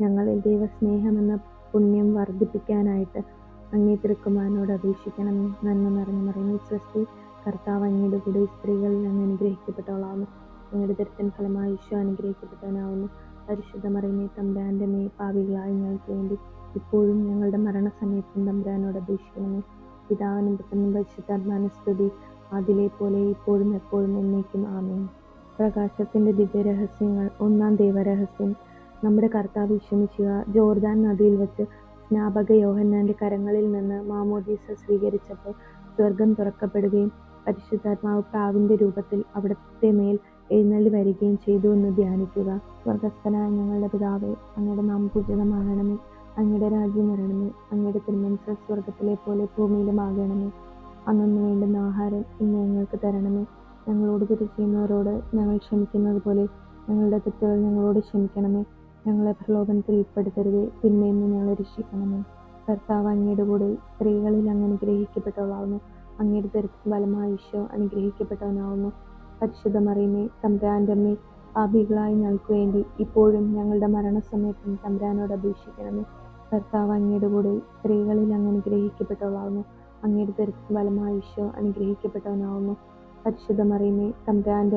ഞങ്ങളിൽ ദൈവസ്നേഹം എന്ന പുണ്യം വർദ്ധിപ്പിക്കാനായിട്ട് അങ്ങേ തിരുക്കുമാരനോട് അപേക്ഷിക്കണം. നന്മ നിറഞ്ഞു മറിയുന്ന സ്വസ്തി കർത്താവ് അങ്ങയുടെ കൂടെ സ്ത്രീകളിൽ നിന്ന് അനുഗ്രഹിക്കപ്പെട്ടവളാവുന്നു അങ്ങയുടെ ദരിദ്രൻ ഫലമായി ഈശോ അനുഗ്രഹിക്കപ്പെട്ടവനാവുന്നു പരിശുദ്ധ മറിയമേ തമ്പുരാന്റെ മേ പാവികളായി ഞങ്ങൾക്ക് വേണ്ടി ഇപ്പോഴും ഞങ്ങളുടെ മരണസമയത്തും തമ്പുരാനോട് അപേക്ഷിക്കണമേ. പിതാവിനും പുത്രനും പരിശുദ്ധാത്മാന സ്തുതി. അതിലെ പോലെ ഇപ്പോഴും എപ്പോഴും എന്നേക്കും. ആമേ പ്രകാശത്തിന്റെ ദിവ്യരഹസ്യങ്ങൾ ഒന്നാം ദൈവരഹസ്യം നമ്മുടെ കർത്താവ് വിഷമിക്കുക ജോർദാൻ നദിയിൽ വെച്ച് സ്നാപക യോഹന്നാന്റെ കരങ്ങളിൽ നിന്ന് മാമോദീസ സ്വീകരിച്ചപ്പോൾ സ്വർഗം തുറക്കപ്പെടുകയും പരിശുദ്ധാത്മാവ് പ്രാവിന്റെ രൂപത്തിൽ അവിടുത്തെ മേൽ എഴുന്നള്ളി വരികയും ചെയ്തു എന്ന് ധ്യാനിക്കുക. സ്വർഗസ്ഥനായ ഞങ്ങളുടെ പിതാവേ അങ്ങയുടെ നാം പൂജിതമാകണമേ അങ്ങയുടെ രാജ്യം വരണമേ. അങ്ങയുടെ തിരുമനസ് സ്വർഗത്തിലെ പോലെ ഭൂമിയിലും ആകണമേ. അന്നു വേണ്ടുന്ന ആഹാരം ഇന്ന് ഞങ്ങൾക്ക് തരണമേ. ഞങ്ങളോട് തെറ്റ് ചെയ്യുന്നവരോട് ഞങ്ങൾ ക്ഷമിക്കുന്നത് പോലെ ഞങ്ങളുടെ തെറ്റുകൾ ഞങ്ങളോട് ക്ഷമിക്കണമേ. ഞങ്ങളെ പ്രലോഭനത്തിൽ ഉൾപ്പെടുത്തരുതേ. തിന്മയിൽ നിന്ന് ഞങ്ങളെ രക്ഷിക്കണമേ. കർത്താവ് അങ്ങയുടെ കൂടെ സ്ത്രീകളിൽ അങ്ങ് അനുഗ്രഹിക്കപ്പെട്ടവളാവുന്നു അങ്ങയുടെ തരത്തിൽ ബലമായ ഈശോ അനുഗ്രഹിക്കപ്പെട്ടവനാവുന്നു. പരിശുദ്ധ മറിയമേ തമ്പുരാന്റെ അമ്മേ ഞങ്ങൾക്ക് വേണ്ടി ഇപ്പോഴും ഞങ്ങളുടെ മരണസമയത്തും തമ്പുരാനോട് അപേക്ഷിക്കണമേ. കർത്താവ് അങ്ങയുടെ കൂടെ സ്ത്രീകളിൽ അങ്ങ് അനുഗ്രഹിക്കപ്പെട്ടവളാവുന്നു അങ്ങയുടെ തരത്തിൽ ബലമായ ഈശോ അനുഗ്രഹിക്കപ്പെട്ടവനാവുന്നു. പരിശുദ്ധ തമ്പുരാന്റെ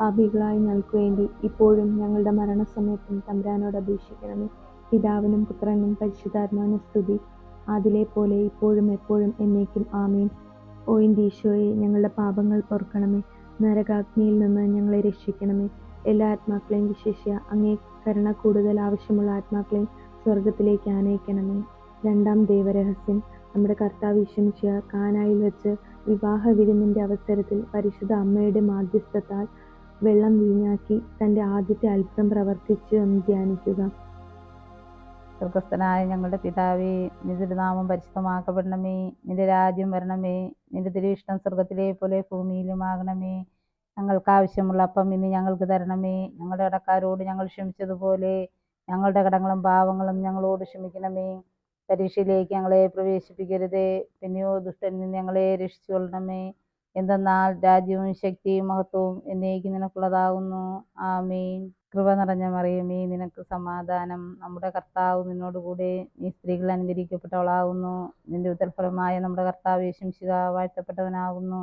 പാപികളായ ഞങ്ങൾക്ക് വേണ്ടി ഇപ്പോഴും ഞങ്ങളുടെ മരണസമയത്തും തമ്പുരാനോട് അപേക്ഷിക്കണമേ. പിതാവിനും പുത്രനും പരിശുദ്ധാത്മാവിനും സ്തുതി. അതിലെ പോലെ ഇപ്പോഴും എപ്പോഴും എന്നേക്കും ആമീൻ. ഓ ഈശോയെ ഞങ്ങളുടെ പാപങ്ങൾ പൊറുക്കണമേ നരകാഗ്നിയിൽ നിന്ന് ഞങ്ങളെ രക്ഷിക്കണമേ. എല്ലാ ആത്മാക്കളെയും വിശേഷ അങ്ങേ കരുണ കൂടുതൽ ആവശ്യമുള്ള ആത്മാക്കളെയും സ്വർഗത്തിലേക്ക് ആനയിക്കണമേ. രണ്ടാം ദേവരഹസ്യം. നമ്മുടെ കർത്താവ് വിഷമിച്ച കാനായിൽ വെച്ച് വിവാഹ വിരുന്നിന്റെ അവസരത്തിൽ പരിശുദ്ധ അമ്മയുടെ മാധ്യസ്ഥത്താൽ വെള്ളം വീഞ്ഞാക്കി തന്റെ ആദ്യത്തെ അത്ഭുതം പ്രവർത്തിച്ചു എന്ന് ധ്യാനിക്കുക. സ്വർഗസ്ഥനായ ഞങ്ങളുടെ പിതാവേ നിന്റെ നാമം പരിശുദ്ധമാക്കപ്പെടണമേ നിന്റെ രാജ്യം വരണമേ നിന്റെ തിരുവിഷ്ടം സ്വർഗത്തിലെ പോലെ ഭൂമിയിലും ആകണമേ ഞങ്ങൾക്ക് ആവശ്യമുള്ള അപ്പം ഇന്ന് ഞങ്ങൾക്ക് തരണമേ. ഞങ്ങളുടെ കടക്കാരോട് ഞങ്ങൾ ക്ഷമിച്ചതുപോലെ ഞങ്ങളുടെ കടങ്ങളും പാവങ്ങളും ഞങ്ങളോട് ക്ഷമിക്കണമേ. പരീക്ഷയിലേക്ക് ഞങ്ങളെ പ്രവേശിപ്പിക്കരുതേ. പിന്നെയോ ദുഷ്ടനിൽ നിന്ന് ഞങ്ങളെ രക്ഷിച്ചുകൊള്ളണമേ. എന്തെന്നാൽ രാജ്യവും ശക്തിയും മഹത്വവും എന്നേക്ക് നിനക്കുള്ളതാകുന്നു. ആമേൻ. കൃപ നിറഞ്ഞ മറിയമേ നിനക്ക് സമാധാനം. നമ്മുടെ കർത്താവ് നിന്നോടുകൂടെ നീ സ്ത്രീകൾ അനുകരിക്കപ്പെട്ടവളാകുന്നു. നിന്റെ ഉത്തരഫലമായ നമ്മുടെ കർത്താവ് യേശുശിക വാഴ്ത്തപ്പെട്ടവനാകുന്നു.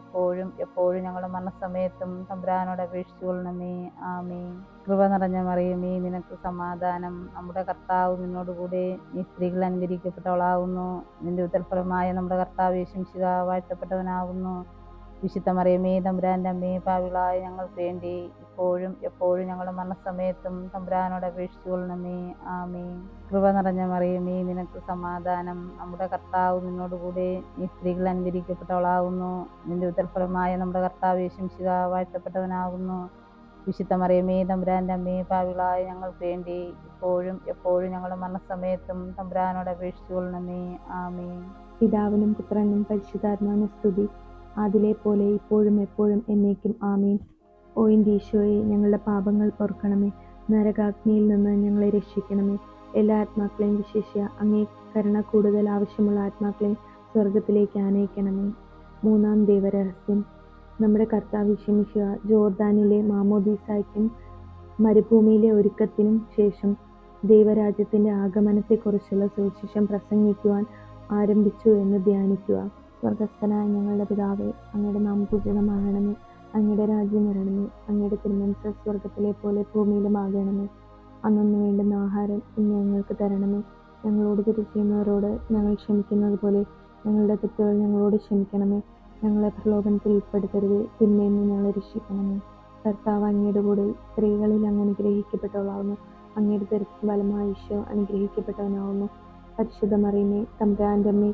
ഇപ്പോഴും എപ്പോഴും ഞങ്ങളുടെ മരണസമയത്തും തമ്പുരാനോട് അപേക്ഷിച്ചു കൊള്ളണമേ. ആമീൻ. കൃപ നിറഞ്ഞ മറിയമേ നിനക്ക് സമാധാനം. നമ്മുടെ കർത്താവ് നിന്നോടുകൂടെ നീ സ്ത്രീകൾ അനുകരിക്കപ്പെട്ടവളാകുന്നു നിന്റെ ഉത്തരഫലമായ നമ്മുടെ കർത്താവ് യേശുശിക വാഴ്ത്തപ്പെട്ടവനാകുന്നു വിശുദ്ധ മറിയമേ തമ്പുരാന്റെ അമ്മയെ പാവിളായ ഞങ്ങൾക്ക് വേണ്ടി ഇപ്പോഴും എപ്പോഴും ഞങ്ങളുടെ മരണസമയത്തും തമ്പുരാനോട് അപേക്ഷിച്ചു കൊള്ളണമേ. ആമീൻ. കൃപ നിറഞ്ഞ മറിയമേ നിനക്ക് സമാധാനം. നമ്മുടെ കർത്താവ് നിന്നോടുകൂടെ നീ സ്ത്രീകൾ അനുകരിക്കപ്പെട്ടവളാകുന്നു. നിന്റെ ഉത്തരഫലമായ നമ്മുടെ കർത്താവ് യേശുശിക വാഴ്ത്തപ്പെട്ടവനാകുന്നു. വിശുദ്ധ മറിയമേ തമ്പുരാന്റെ അമ്മയെ പാവിളായ ഞങ്ങൾക്ക് വേണ്ടി ഇപ്പോഴും എപ്പോഴും ഞങ്ങളുടെ മരണസമയത്തും തമ്പുരാനോട് അപേക്ഷിച്ചു കൊള്ളണമേ. ആമീൻ. പിതാവിനും പുത്രനും പരിശുദ്ധാത്മാവിനും സ്തുതി. അതിലെ പോലെ ഇപ്പോഴും എപ്പോഴും എന്നേക്കും ആമീൻ. ഓ എന്റെ ഞങ്ങളുടെ പാപങ്ങൾ പൊറുക്കണമേ നരകാഗ്നിയിൽ നിന്ന് ഞങ്ങളെ രക്ഷിക്കണമേ. എല്ലാ ആത്മാക്കളെയും വിശേഷ അങ്ങേ കരുണ കൂടുതൽ ആവശ്യമുള്ള ആത്മാക്കളെയും സ്വർഗത്തിലേക്ക് ആനയിക്കണമേ. മൂന്നാം ദൈവരഹസ്യം. നമ്മുടെ കർത്താവ് വിഷമിക്കുക ജോർദാനിലെ മാമോദീസായ്ക്കും മരുഭൂമിയിലെ ഒരുക്കത്തിനും ശേഷം ദൈവരാജ്യത്തിന്റെ ആഗമനത്തെക്കുറിച്ചുള്ള സുവിശേഷം പ്രസംഗിക്കുവാൻ ആരംഭിച്ചു എന്ന് ധ്യാനിക്കുക. സ്വർഗസ്ഥനായ ഞങ്ങളുടെ പിതാവേ അങ്ങയുടെ നാം പൂജിതമാകണമേ. അങ്ങയുടെ രാജ്യം വരണമേ. അങ്ങയുടെ തിരുമനസ് സ്വർഗത്തിലെ പോലെ ഭൂമിയിലും ആകണമേ. അന്നു വേണ്ടുന്ന ആഹാരം ഇന്ന് ഞങ്ങൾക്ക് തരണമേ. ഞങ്ങളോട് തിരിച്ചുന്നവരോട് ഞങ്ങൾ ക്ഷമിക്കുന്നത് പോലെ ഞങ്ങളുടെ തെറ്റുകൾ ഞങ്ങളോട് ക്ഷമിക്കണമേ. ഞങ്ങളെ പ്രലോഭനത്തിൽ ഉൾപ്പെടുത്തരുത്. തിന്മയിൽ നിന്ന് ഞങ്ങളെ രക്ഷിക്കണമേ. കർത്താവ് അങ്ങയുടെ കൂടെ സ്ത്രീകളിൽ അങ്ങ് അനുഗ്രഹിക്കപ്പെട്ടവളാവുന്നു. അങ്ങയുടെ തിരക്ക് ഫലമായ ഈശോ അനുഗ്രഹിക്കപ്പെട്ടവനാവുന്നു. പരിശുദ്ധമറിയമേ തമ്പുരാന്റെ അമ്മേ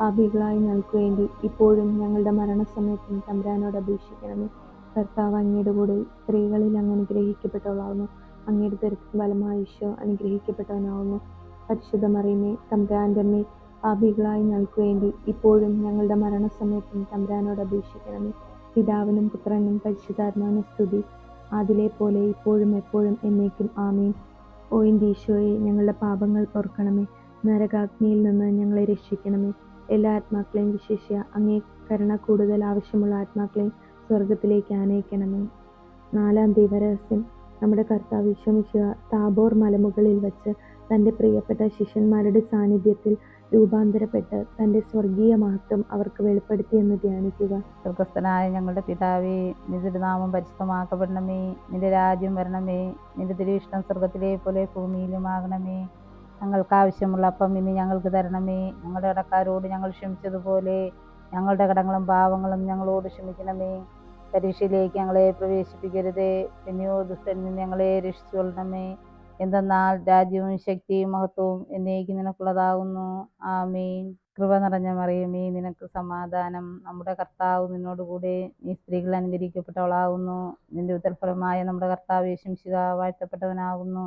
പാപികളായി ഞങ്ങൾക്ക് വേണ്ടി ഇപ്പോഴും ഞങ്ങളുടെ മരണസമയത്തും തമ്പുരാനോട് അപേക്ഷിക്കണമേ. കർത്താവ് അങ്ങയുടെ കൂടെ സ്ത്രീകളിൽ അങ്ങ് അനുഗ്രഹിക്കപ്പെട്ടവളാവുന്നു അങ്ങയുടെ തിരക്ക് ഫലമായ ഈശോ അനുഗ്രഹിക്കപ്പെട്ടവനാവുന്നു. പരിശുദ്ധ മറിയമേ തമ്പുരാന്റെ പാപികളായി ഞങ്ങൾക്ക് വേണ്ടി ഇപ്പോഴും ഞങ്ങളുടെ മരണസമയത്തും തമ്പുരാനോട് അപേക്ഷിക്കണമേ. പിതാവിനും പുത്രനും പരിശുദ്ധാത്മാവിനും സ്തുതി. അതിലെ പോലെ ഇപ്പോഴും എപ്പോഴും എന്നേക്കും ആമീൻ. ഓയിന്റെ ഈശോയെ ഞങ്ങളുടെ പാപങ്ങൾ ഓർക്കണമേ. നരകാഗ്നിയിൽ നിന്ന് ഞങ്ങളെ രക്ഷിക്കണമേ. എല്ലാ ആത്മാക്കളെയും വിശേഷ അങ്ങേ കരുണ കൂടുതൽ ആവശ്യമുള്ള ആത്മാക്കളെയും സ്വർഗത്തിലേക്ക് ആനയിക്കണമേ. നാലാം ദൈവരഹസ്യം. നമ്മുടെ കർത്താവ് വിശ്വമിക്കുക താബോർ മലമുകളിൽ വച്ച് തന്റെ പ്രിയപ്പെട്ട ശിഷ്യന്മാരുടെ സാന്നിധ്യത്തിൽ രൂപാന്തരപ്പെട്ട് തന്റെ സ്വർഗീയ മഹത്വം അവർക്ക് വെളിപ്പെടുത്തിയെന്ന് ധ്യാനിക്കുക. സ്വർഗസ്ഥനായ ഞങ്ങളുടെ പിതാവേ നിന്റെ നാമം പരിശുദ്ധമാക്കപ്പെടണമേ. നിന്റെ രാജ്യം വരണമേ. നിന്റെ തിരുവിഷ്ടം സ്വർഗത്തിലെ പോലെ ഭൂമിയിലും ആകണമേ ഞങ്ങൾക്ക് ആവശ്യമുള്ള അപ്പം ഇനി ഞങ്ങൾക്ക് തരണമേ. ഞങ്ങളുടെ കടക്കാരോട് ഞങ്ങൾ ക്ഷമിച്ചതുപോലെ ഞങ്ങളുടെ കടങ്ങളും പാവങ്ങളും ഞങ്ങളോട് ക്ഷമിക്കണമേ. പരീക്ഷയിലേക്ക് ഞങ്ങളെ പ്രവേശിപ്പിക്കരുതേ. പിന്നെയോ നിന്ന് ഞങ്ങളെ രക്ഷിച്ചുകൊള്ളണമേ. എന്തെന്നാൽ രാജ്യവും ശക്തിയും മഹത്വവും എന്നേക്ക് നിനക്കുള്ളതാകുന്നു. ആമീൻ. കൃപ നിറഞ്ഞ മറിയമേ നിനക്ക് സമാധാനം. നമ്മുടെ കർത്താവ് നിന്നോടുകൂടെ നീ സ്ത്രീകൾ അനുകരിക്കപ്പെട്ടവളാകുന്നു. നിന്റെ ഉത്തരഫലമായ നമ്മുടെ കർത്താവ് യേശുശിക വാഴ്ത്തപ്പെട്ടവനാകുന്നു.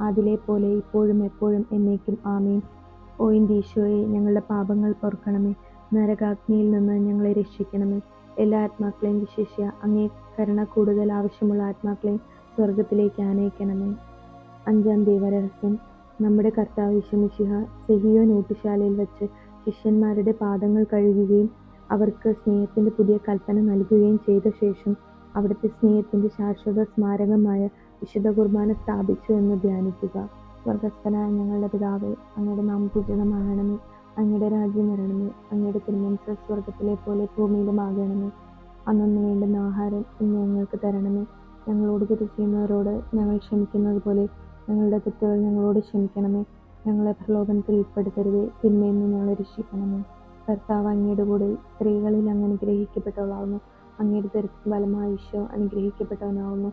അതിലെ പോലെ ഇപ്പോഴും എപ്പോഴും എന്നേക്കും ആമീൻ. ഓ എന്റെ ഞങ്ങളുടെ പാപങ്ങൾ പൊറുക്കണമേ നരകാഗ്നിയിൽ നിന്ന് ഞങ്ങളെ രക്ഷിക്കണമേ. എല്ലാ ആത്മാക്കളെയും വിശേഷിയ അങ്ങേ കരുണ കൂടുതൽ ആവശ്യമുള്ള ആത്മാക്കളെയും സ്വർഗത്തിലേക്ക് ആനയിക്കണമേ. അഞ്ചാം ദൈവരഹസ്യം. നമ്മുടെ കർത്താവ് യേശുമിശിഹ സെഹിയോ നോട്ടുശാലയിൽ വെച്ച് ശിഷ്യന്മാരുടെ പാദങ്ങൾ കഴുകുകയും അവർക്ക് സ്നേഹത്തിന്റെ പുതിയ കൽപ്പന നൽകുകയും ചെയ്ത ശേഷം അവിടുത്തെ സ്നേഹത്തിന്റെ ശാശ്വത സ്മാരകമായ വിശുദ്ധ കുർബാന സ്ഥാപിച്ചു എന്ന് ധ്യാനിക്കുക. സ്വർഗസ്ഥനായ ഞങ്ങളുടെ പിതാവേ അങ്ങയുടെ നാം അങ്ങയുടെ രാജ്യം വരണമേ. അങ്ങയുടെ തിരുമനസ് സ്വർഗത്തിലെ പോലെ ഭൂമിയിലുമാകണമേ. അന്നൊന്ന് വേണ്ടുന്ന ആഹാരം ഇന്ന് ഞങ്ങൾക്ക് തരണമേ. ഞങ്ങളോട് തെറ്റ് ചെയ്യുന്നവരോട് ഞങ്ങൾ ക്ഷമിക്കുന്നത് പോലെ ഞങ്ങളുടെ തെറ്റുകൾ ഞങ്ങളോട് ക്ഷമിക്കണമേ. ഞങ്ങളെ പ്രലോഭനത്തിൽ ഉൾപ്പെടുത്തരുതേ. തിന്മയിൽ നിന്ന് ഞങ്ങളെ രക്ഷിക്കണമേ. കർത്താവ് അങ്ങയുടെ കൂടെ സ്ത്രീകളിൽ അങ്ങ് അനുഗ്രഹിക്കപ്പെട്ടവളാവുന്നു. അങ്ങയുടെ തരത്തിൽ ഫലമായ ഈശോ അനുഗ്രഹിക്കപ്പെട്ടവനാവുന്നു.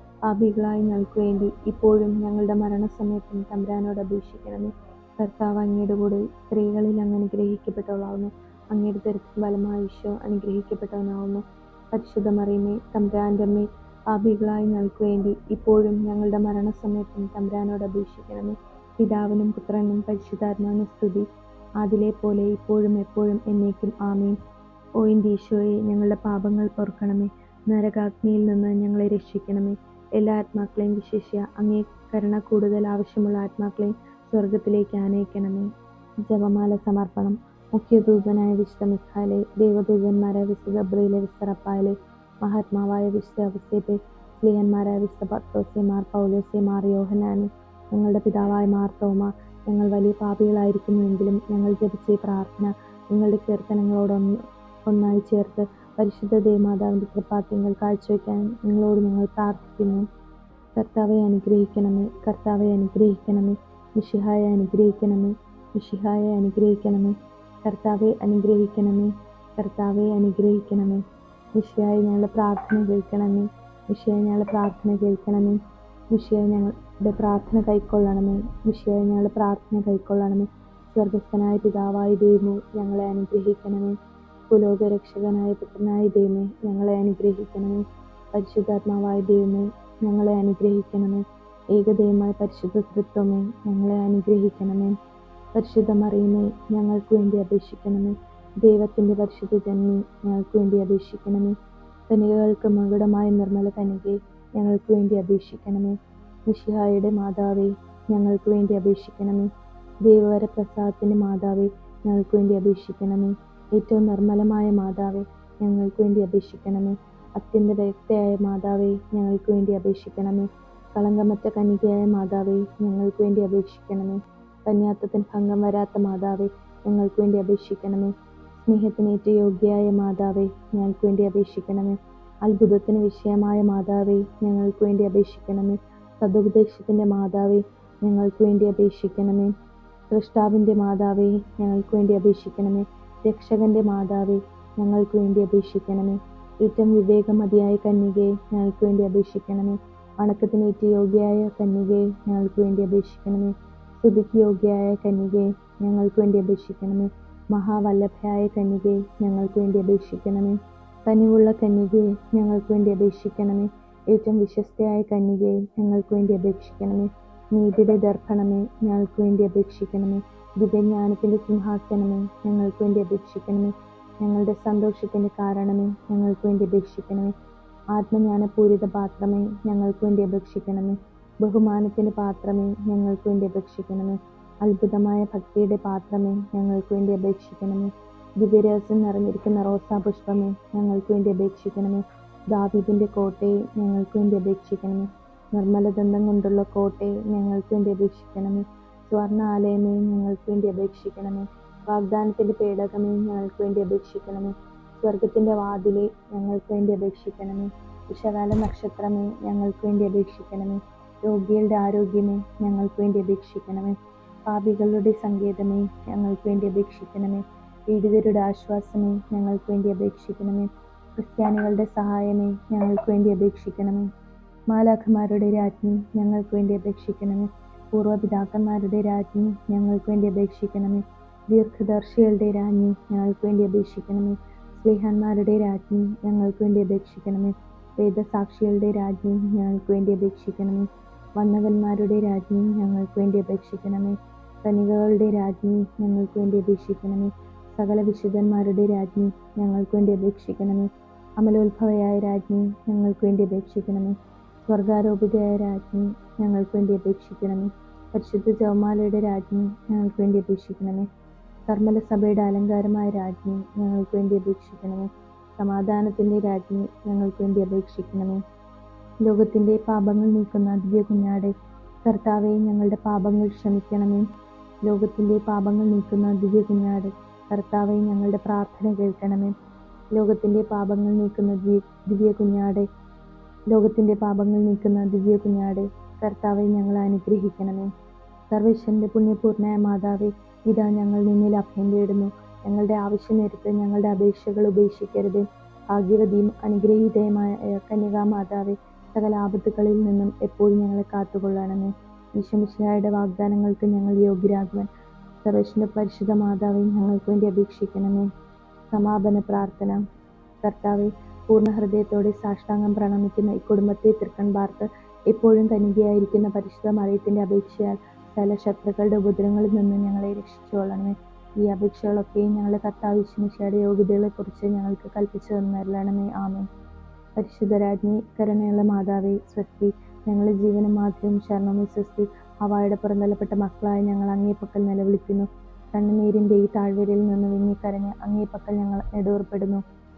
പാപികളായി ഞങ്ങൾക്ക് വേണ്ടി ഇപ്പോഴും ഞങ്ങളുടെ മരണസമയത്തും തമ്പുരാനോട് അപേക്ഷിക്കണമേ. കർത്താവ് അങ്ങയുടെ കൂടെ സ്ത്രീകളിൽ അങ്ങ് അനുഗ്രഹിക്കപ്പെട്ടവളാവുന്നു. അങ്ങയുടെ തരത്തിൽ ബലമായ ഈശോ അനുഗ്രഹിക്കപ്പെട്ടവനാവുന്നു. പരിശുദ്ധ തമ്പുരാന്റെ അമ്മേ പാപികളായി ഞങ്ങൾക്ക് വേണ്ടി ഇപ്പോഴും ഞങ്ങളുടെ മരണസമയത്തും തമ്പുരാനോട് അപേക്ഷിക്കണമേ. പിതാവിനും പുത്രനും പരിശുദ്ധാത്മാവിനും സ്തുതി. അതിലെ പോലെ ഇപ്പോഴും എപ്പോഴും എന്നേക്കും ആമേൻ. ഓയിന്റെ ഈശോയെ ഞങ്ങളുടെ പാപങ്ങൾ പൊറുക്കണമേ നരകാഗ്നിയിൽ നിന്ന് ഞങ്ങളെ രക്ഷിക്കണമേ. എല്ലാ ആത്മാക്കളെയും വിശേഷ്യ അങ്ങേ കരുണ കൂടുതൽ ആവശ്യമുള്ള ആത്മാക്കളെയും സ്വർഗത്തിലേക്ക് ആനയിക്കണമേ. ജപമാല സമർപ്പണം. മുഖ്യദൂതനായ വിശുദ്ധ മിഖാലെ ദേവദൂതന്മാരായ വിശുദ്ധ ഗബ്രിയിലെ വിശുദ്ധ റപ്പായിലെ മഹാത്മാവായ വിശുദ്ധ അവസ്ഥയെ സ്ത്രീയന്മാരായ വിശുദ്ധ പത്രോസ്യമാർ പൗലോസ്യമാർ യോഹനാനും ഞങ്ങളുടെ പിതാവായ മാർത്തോമ ഞങ്ങൾ വലിയ പാപികളായിരിക്കുന്നുവെങ്കിലും ഞങ്ങൾ ജപിച്ച പ്രാർത്ഥന നിങ്ങളുടെ കീർത്തനങ്ങളോടൊന്ന് ഒന്നായി ചേർത്ത് പരിശുദ്ധ ദേവമാതാവിന്റെ കൃപാത്യങ്ങൾ കാഴ്ചവെക്കാൻ നിങ്ങളോട് ഞങ്ങൾ പ്രാർത്ഥിക്കുന്നു. കർത്താവെ അനുഗ്രഹിക്കണമേ. കർത്താവെ അനുഗ്രഹിക്കണമേ. മിഷിഹായെ അനുഗ്രഹിക്കണമേ. മിഷിഹായെ അനുഗ്രഹിക്കണമേ. കർത്താവെ അനുഗ്രഹിക്കണമേ. കർത്താവെ അനുഗ്രഹിക്കണമേ. മിഷിയായി ഞങ്ങളുടെ പ്രാർത്ഥന കേൾക്കണമേ. മിഷിയായി ഞങ്ങളുടെ പ്രാർത്ഥന കേൾക്കണമേ. മിഷിയായി ഞങ്ങളുടെ പ്രാർത്ഥന കൈക്കൊള്ളണമേ. മിഷിയായി ഞങ്ങളുടെ പ്രാർത്ഥന കൈക്കൊള്ളണമേ. സ്വർഗസ്ഥനായ പിതാവായ ദൈവമോ ഞങ്ങളെ അനുഗ്രഹിക്കണമേ. പുലോകരക്ഷകനായ പുത്രനായ ദൈവമേ ഞങ്ങളെ അനുഗ്രഹിക്കണമേ. പരിശുദ്ധാത്മാവായ ദൈവമേ ഞങ്ങളെ അനുഗ്രഹിക്കണമേ. ഏകദൈവമായ പരിശുദ്ധ തൃത്വമേ ഞങ്ങളെ അനുഗ്രഹിക്കണമേ. പരിശുദ്ധ മറിയമേ ഞങ്ങൾക്ക് വേണ്ടി അപേക്ഷിക്കണമേ. ദൈവത്തിന്റെ പരിശുദ്ധ ജന്മി ഞങ്ങൾക്ക് വേണ്ടി അപേക്ഷിക്കണമേ. കനികകൾക്ക് മകുടമായ നിർമ്മല കനികെ ഞങ്ങൾക്ക് വേണ്ടി അപേക്ഷിക്കണമേ. മിഷിഹായുടെ മാതാവേ ഞങ്ങൾക്ക് വേണ്ടി അപേക്ഷിക്കണമേ. ദൈവവര പ്രസാദത്തിന്റെ മാതാവേ ഞങ്ങൾക്ക് വേണ്ടി അപേക്ഷിക്കണമേ. ഏറ്റവും നിർമ്മലമായ മാതാവേ ഞങ്ങൾക്ക് വേണ്ടി അപേക്ഷിക്കണമേ. അത്യന്ത വ്യക്തയായ മാതാവേ ഞങ്ങൾക്ക് വേണ്ടി അപേക്ഷിക്കണമേ. കളങ്കമറ്റ കനികയായ മാതാവേ ഞങ്ങൾക്ക് വേണ്ടി അപേക്ഷിക്കണമേ. കന്യാത്വത്തിന് ഭംഗം വരാത്ത മാതാവേ ഞങ്ങൾക്ക് വേണ്ടി അപേക്ഷിക്കണമേ. സ്നേഹത്തിനേറ്റ യോഗ്യയായ മാതാവേ ഞങ്ങൾക്ക് വേണ്ടി അപേക്ഷിക്കണമേ. അത്ഭുതത്തിന് വിഷയമായ മാതാവേ ഞങ്ങൾക്ക് വേണ്ടി അപേക്ഷിക്കണമേ. സതുപദേശത്തിന്റെ മാതാവേ ഞങ്ങൾക്ക് വേണ്ടി അപേക്ഷിക്കണമേ. സൃഷ്ടാവിന്റെ മാതാവേ ഞങ്ങൾക്ക് വേണ്ടി അപേക്ഷിക്കണമേ. രക്ഷകന്റെ മാതാവേ ഞങ്ങൾക്ക് വേണ്ടി അപേക്ഷിക്കണമേ. ഏറ്റവും വിവേകമതിയായ കന്യകയെ ഞങ്ങൾക്ക് വേണ്ടി അപേക്ഷിക്കണമേ. വണക്കത്തിനേറ്റ് യോഗ്യയായ കന്യകയെ ഞങ്ങൾക്ക് വേണ്ടി അപേക്ഷിക്കണമേ. സ്തുതിക്ക് യോഗ്യയായ കന്യകയെ ഞങ്ങൾക്ക് വേണ്ടി അപേക്ഷിക്കണമേ. മഹാവല്ലഭയായ കന്യകയെ ഞങ്ങൾക്ക് വേണ്ടി അപേക്ഷിക്കണമേ. കനിവുള്ള കന്യകയെ ഞങ്ങൾക്ക് വേണ്ടി അപേക്ഷിക്കണമേ. ഏറ്റവും വിശ്വസ്തയായ കന്യകയെ ഞങ്ങൾക്ക് വേണ്ടി അപേക്ഷിക്കണമേ. നീതിയുടെ ദർപ്പണമേ ഞങ്ങൾക്ക് വേണ്ടി അപേക്ഷിക്കണമേ. ദിവ്യജ്ഞാനത്തിന്റെ സിംഹാസനമേ ഞങ്ങൾക്ക് വേണ്ടി അപേക്ഷിക്കണമേ. ഞങ്ങളുടെ സന്തോഷത്തിന്റെ കാരണമേ ഞങ്ങൾക്ക് വേണ്ടി അപേക്ഷിക്കണമേ. ആത്മജ്ഞാനപൂരിത പാത്രമേ ഞങ്ങൾക്ക് വേണ്ടി അപേക്ഷിക്കണമേ. ബഹുമാനത്തിന്റെ പാത്രമേ ഞങ്ങൾക്ക് വേണ്ടി അപേക്ഷിക്കണമേ. അത്ഭുതമായ ഭക്തിയുടെ പാത്രമേ ഞങ്ങൾക്ക് വേണ്ടി അപേക്ഷിക്കണമേ. ദിവ്യരഹസ്യം നിറഞ്ഞിരിക്കുന്ന റോസാ പുഷ്പമേ ഞങ്ങൾക്ക് വേണ്ടി അപേക്ഷിക്കണമേ. ദാവീദിന്റെ കോട്ടയെ ഞങ്ങൾക്ക് വേണ്ടി അപേക്ഷിക്കണമേ. നിർമ്മലദന്തം കൊണ്ടുള്ള കോട്ടയെ ഞങ്ങൾക്ക് വേണ്ടി അപേക്ഷിക്കണമേ. സ്വർണ ആലയമേ ഞങ്ങൾക്ക് വേണ്ടി അപേക്ഷിക്കണമേ. വാഗ്ദാനത്തിന്റെ പേടകമേ ഞങ്ങൾക്ക് വേണ്ടി അപേക്ഷിക്കണമേ. സ്വർഗത്തിന്റെ വാതിലെ ഞങ്ങൾക്ക് വേണ്ടി അപേക്ഷിക്കണമേ. വിശകാല നക്ഷത്രമേ ഞങ്ങൾക്ക് വേണ്ടി അപേക്ഷിക്കണമേ. രോഗികളുടെ ആരോഗ്യമേ ഞങ്ങൾക്ക് വേണ്ടി അപേക്ഷിക്കണമേ. പാപികളുടെ സങ്കേതമേ ഞങ്ങൾക്ക് വേണ്ടി അപേക്ഷിക്കണമേ. പീഡിതരുടെ ആശ്വാസമേ ഞങ്ങൾക്ക് വേണ്ടി അപേക്ഷിക്കണമേ. ക്രിസ്ത്യാനികളുടെ സഹായമേ ഞങ്ങൾക്ക് വേണ്ടി അപേക്ഷിക്കണമേ. മാലാഖമാരുടെ രാജ്ഞി ഞങ്ങൾക്ക് വേണ്ടി അപേക്ഷിക്കണമേ. പൂർവപിതാക്കന്മാരുടെ രാജ്ഞി ഞങ്ങൾക്ക് വേണ്ടി അപേക്ഷിക്കണമേ. ദീർഘദർശികളുടെ രാജ്ഞി ഞങ്ങൾക്ക് വേണ്ടി അപേക്ഷിക്കണമേ. സ്നേഹന്മാരുടെ രാജ്ഞി ഞങ്ങൾക്ക് വേണ്ടി അപേക്ഷിക്കണമേ. വേദസാക്ഷികളുടെ രാജ്ഞി ഞങ്ങൾക്ക് വേണ്ടി അപേക്ഷിക്കണമേ. വന്നവന്മാരുടെ രാജ്ഞി ഞങ്ങൾക്ക് വേണ്ടി അപേക്ഷിക്കണമേ. കനികകളുടെ രാജ്ഞി ഞങ്ങൾക്ക് വേണ്ടി അപേക്ഷിക്കണമേ. സകല വിശുദ്ധന്മാരുടെ രാജ്ഞി ഞങ്ങൾക്ക് വേണ്ടി അപേക്ഷിക്കണമേ. അമലോത്ഭവയായ രാജ്ഞി ഞങ്ങൾക്ക് വേണ്ടി അപേക്ഷിക്കണമേ. സ്വർഗാരോപിതയായ രാജ്ഞി ഞങ്ങൾക്ക് വേണ്ടി അപേക്ഷിക്കണമേ. പരിശുദ്ധ ജവമാലയുടെ രാജ്ഞി ഞങ്ങൾക്ക് വേണ്ടി അപേക്ഷിക്കണമേ. കർമ്മല സഭയുടെ അലങ്കാരമായ രാജ്ഞി ഞങ്ങൾക്ക് വേണ്ടി അപേക്ഷിക്കണമേ. സമാധാനത്തിന്റെ രാജ്ഞി ഞങ്ങൾക്ക് വേണ്ടി അപേക്ഷിക്കണമേ. ലോകത്തിന്റെ പാപങ്ങൾ നീക്കുന്ന ദിവ്യ കുഞ്ഞാടെ കർത്താവെ ഞങ്ങളുടെ പാപങ്ങൾ ക്ഷമിക്കണമേ. ലോകത്തിന്റെ പാപങ്ങൾ നീക്കുന്ന ദിവ്യ കുഞ്ഞാട് കർത്താവെ ഞങ്ങളുടെ പ്രാർത്ഥന കേൾക്കണമേ. ലോകത്തിന്റെ പാപങ്ങൾ നീക്കുന്ന ദിവ്യ കുഞ്ഞാടെ ലോകത്തിന്റെ പാപങ്ങൾ നീക്കുന്ന ദിവ്യ കുഞ്ഞാടെ കർത്താവെ ഞങ്ങൾ അനുഗ്രഹിക്കണമേ. സർവേശ്വരന്റെ പുണ്യപൂർണയ മാതാവെ ഇതാ ഞങ്ങൾ നിന്നിൽ അഭയം തേടുന്നു. ഞങ്ങളുടെ ആവശ്യം നേരത്ത് ഞങ്ങളുടെ അപേക്ഷകൾ ഉപേക്ഷിക്കരുത്. ഭാഗ്യവതിയും അനുഗ്രഹീതയുമായ കന്യകാമാതാവേ സകല ആപത്തുകളിൽ നിന്നും എപ്പോഴും ഞങ്ങളെ കാത്തുകൊള്ളണമേ. ഈശ്വമിശിഹായുടെ വാഗ്ദാനങ്ങൾക്ക് ഞങ്ങൾ യോഗ്യരാകുവാൻ സർവേശ്വരന്റെ പരിശുദ്ധ മാതാവെ ഞങ്ങൾക്ക് വേണ്ടി അപേക്ഷിക്കണമേ. സമാപന പ്രാർത്ഥന. കർത്താവെ പൂർണ ഹൃദയത്തോടെ സാഷ്ടാംഗം പ്രണമിക്കുന്ന ഈ കുടുംബത്തെ തൃക്കൺ എപ്പോഴും തനികയായിരിക്കുന്ന പരിശുദ്ധ മറിയത്തിന്റെ അപേക്ഷയാൽ സകല ശത്രുക്കളുടെ ഉപദ്രവങ്ങളിൽ നിന്ന് ഞങ്ങളെ രക്ഷിച്ചുകൊള്ളണമേ. ഈ അപേക്ഷകളൊക്കെയും ഞങ്ങളുടെ കർത്താവ് വിശ്വമിശയുടെ യോഗ്യതകളെ കുറിച്ച് ഞങ്ങൾക്ക് കൽപ്പിച്ചു തന്നരലണമേ ആമേ പരിശുദ്ധരാജ്ഞി കരുണയുള്ള മാതാവേ സ്വസ്തി ഞങ്ങളുടെ ജീവനും മാധ്യവും ശരണമേ സ്വസ്തി അവയുടെ പുറന്തള്ളപ്പെട്ട മക്കളായി ഞങ്ങൾ അങ്ങേപ്പക്കൽ നിലവിളിക്കുന്നു. കണ്ണുനീരിന്റെ ഈ താഴ്വരയിൽ നിന്ന് വിങ്ങിക്കരഞ്ഞ് അങ്ങേപ്പക്കൽ ഞങ്ങൾ നെടുവേർപ്പെടുന്നു.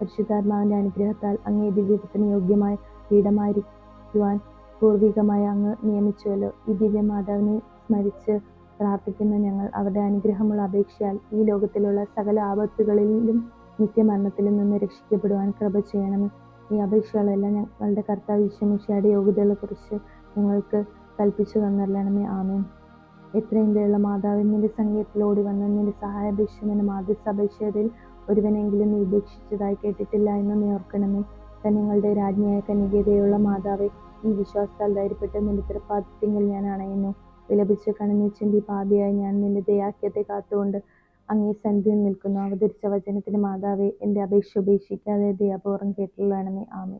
പരിശുദ്ധാത്മാവിന്റെ അനുഗ്രഹത്താൽ അങ്ങേ ദിവ്യത്തിന് യോഗ്യമായ പീഠമായിരിക്കുവാൻ പൂർവികമായി അങ്ങ് നിയമിച്ചുവല്ലോ. ഈ ദിവ്യ മാതാവിനെ സ്മരിച്ച് പ്രാർത്ഥിക്കുന്ന ഞങ്ങൾ അവരുടെ അനുഗ്രഹമുള്ള അപേക്ഷയാൽ ഈ ലോകത്തിലുള്ള സകല ആപത്തുകളിലും നിത്യമരണത്തിലും നിന്ന് രക്ഷിക്കപ്പെടുവാൻ കൃപ ചെയ്യണം ഈ അപേക്ഷകളെല്ലാം ഞങ്ങളുടെ കർത്താവ് വിശ്വമിഷയുടെ യോഗ്യതകളെ കുറിച്ച് ഞങ്ങൾക്ക് കൽപ്പിച്ചു തന്നിരണമേ ആമേൻ. എത്രയും ദയുള്ള മാതാവിന്റെ നിന്റെ സംഗീതത്തിൽ ഓടി വന്ന് നിന്റെ സഹായാപേക്ഷമെന്ന മാതൃസപേക്ഷയിൽ ഒരുവനെങ്കിലും നീ ഉപേക്ഷിച്ചതായി കേട്ടിട്ടില്ല എന്ന് നീ ഓർക്കണമേ കന്യങ്ങളുടെ രാജ്ഞിയായ കനികതയുള്ള മാതാവെ ഈ വിശ്വാസത്താൽ ധൈര്യപ്പെട്ട് നിന്റെ തൃപ്പാദത്തിങ്കിൽ ഞാൻ അണയുന്നു. വിലപിച്ച് കണനീച്ചന്റെ പാപിയായി ഞാൻ നിന്റെ ദയാക്യത്തെ കാത്തുകൊണ്ട് അങ്ങേ സന്ധിയിൽ നിൽക്കുന്നു. അവതരിച്ച വചനത്തിന് മാതാവെ എന്റെ അപേക്ഷ ഉപേക്ഷിക്കാതെ ദയാപൂർവം കേട്ടുള്ളണമേ ആമേ